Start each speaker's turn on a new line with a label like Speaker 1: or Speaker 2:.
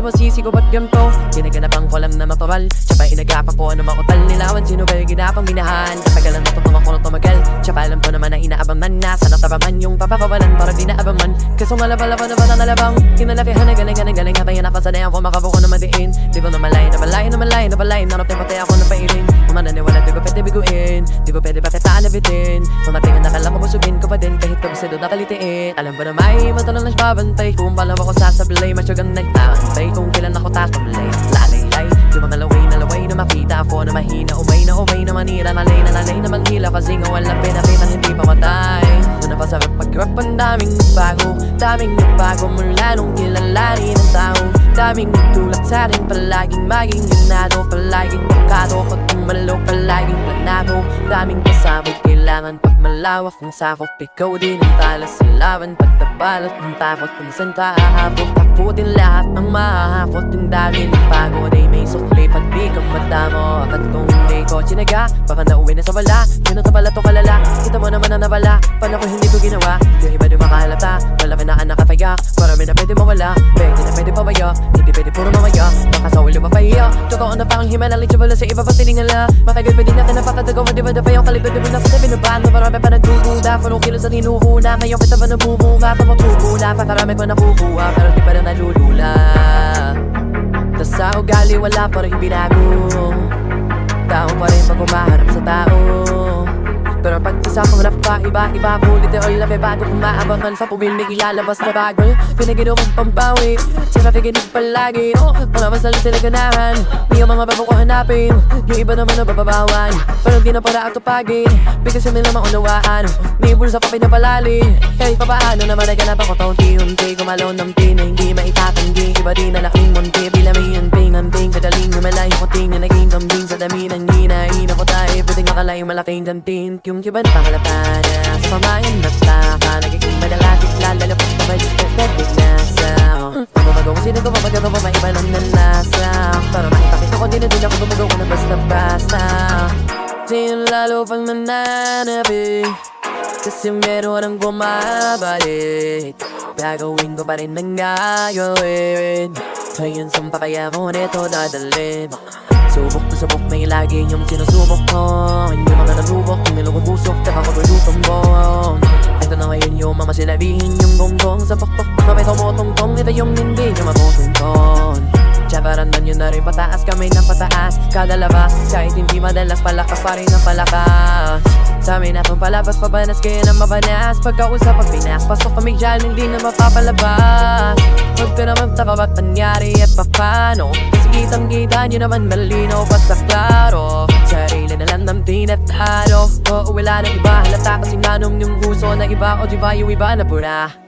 Speaker 1: mo sisi ko ba't ganito? Ginaganapan ko lang na mapawal Siya pa inagapan ko ano makutal? Nilawan Sino ba yung ginapang minahal Katagalan na tutumang ko na tumagal. Pa alam ko naman na inaabang man Nasa natabaman yung papapawalan Para di naabang man Kaso malabalaban na ba na nalabang? Kinalakihan na galing galing galing sa dayan ko makabuko na madiin Di ko na malay na malay na malay na malay Narap na patay ako na pairin Mananiwala di ko pwede biguin? Di ko pwede pakitaan na bitin Mamatingin na kala ko kasi doon nakalitiin. Alam ko na may mata lang babantay Kung palaw ako sasablay Matyagang nagtaantay Kung kailan ako tasablay Lalay-lay. Di mga laway na laway na makita ako na mahina. Umay na umay na manira. Nalay na nalay na manghila. Kasi nga walang pinakita hindi pa matay. Doon na pa sa pag-rap ang daming nagbago Daming nagbago mula nung kilalanin ng tao. Daming nagtulak sa akin Palaging maging ganado Palaging bukado Pag tumalo Palaging planado Daming pasabog Kailangan pag malawak ang sakop Ikaw din ang talas sa laban Pagtabalot ng takot Kung saan ka ahapot Takutin lahat ng mahahakot. Yung dami ng pagod Ay may sukli Pag di ka madamo At kung hindi ko chinaga Baka nauwi na sa wala Yun ang kapala to kalala Kita mo naman na nawala Paano ko hindi ko ginawa? Yung iba di makahalata Malaki na anak kafaya Marami na pwede Pwede na pabaya Hindi pwede puro mamaya. Baka sa ulo mapahiya. Totoo na pang himala Litsabala sa iba pang tiningala Matagal pwede natin napakatagawa Di ba na pa yung kalikod Di ba na pwede binabano Marami pa nagdududa Punong kilo sa tinuhuna Ngayon kita ba nabumunga Pamatubula Pakarami ko nakukuha Pero di pa rin nalulula. Tas sa ugali wala pa rin binago Tao pa rin pag sa tao pero pag isa kong rap pa, iba-iba Bulit na all labi bago sa puwil May ilalabas na bago Pinagino kong pambawi Sila piginig palagi. Oh, Mga mas lalo sila ganahan Di ang mga babo ko hanapin. Yung iba naman na bababawan Pero di na para atupagin Bigas yung nila maunawaan May bulsa pa pinapalali. Kahit pa paano naman ay ganap ako taunti-unti Kumalaw ng tin na hindi maitatanggi Iba di na laking akalayo malaking gantin Yung kiba na pangalata na. Sa pamayan magtaka Nagiging madalapit Lalapot na balik na dadig nasa Bumabago ko sino ko mapagawa pa Maiba ng lasa Para makipakita ko din na din ako Bumabago ko na basta-basta. Sino lalo pang nananabi. Kasi meron ang bumabalik. Gagawin ko pa rin ng gagawin. Ngayon sumpa kaya ko nito dadalhin Subok na subok na lagi yung sinusubok ko. Hindi mga nalubok, yung nilugod busok Tsaka kabulutong bong. Ito na ngayon yung mga sinabihin yung gonggong Sa pakpak na may tumutungtong Ito yung hindi na matutungtong Tsabaran man yun na rin pataas kami ng pataas. Kada labas, kahit hindi madalas Palakas pa rin ang palakas. Sa amin atong palabas Pabanas kaya na mabanas. Pagkausap pag pinas Pasok kami dyan, hindi na mapapalabas. Huwag ka naman taka ba't nangyari at papano Kasi kitang kita nyo naman malinaw pa sa klaro. Sarili na lang ng tinatalo. Oo wala nang iba halata kasi nanong yung puso na iba. O di ba yung iba na pura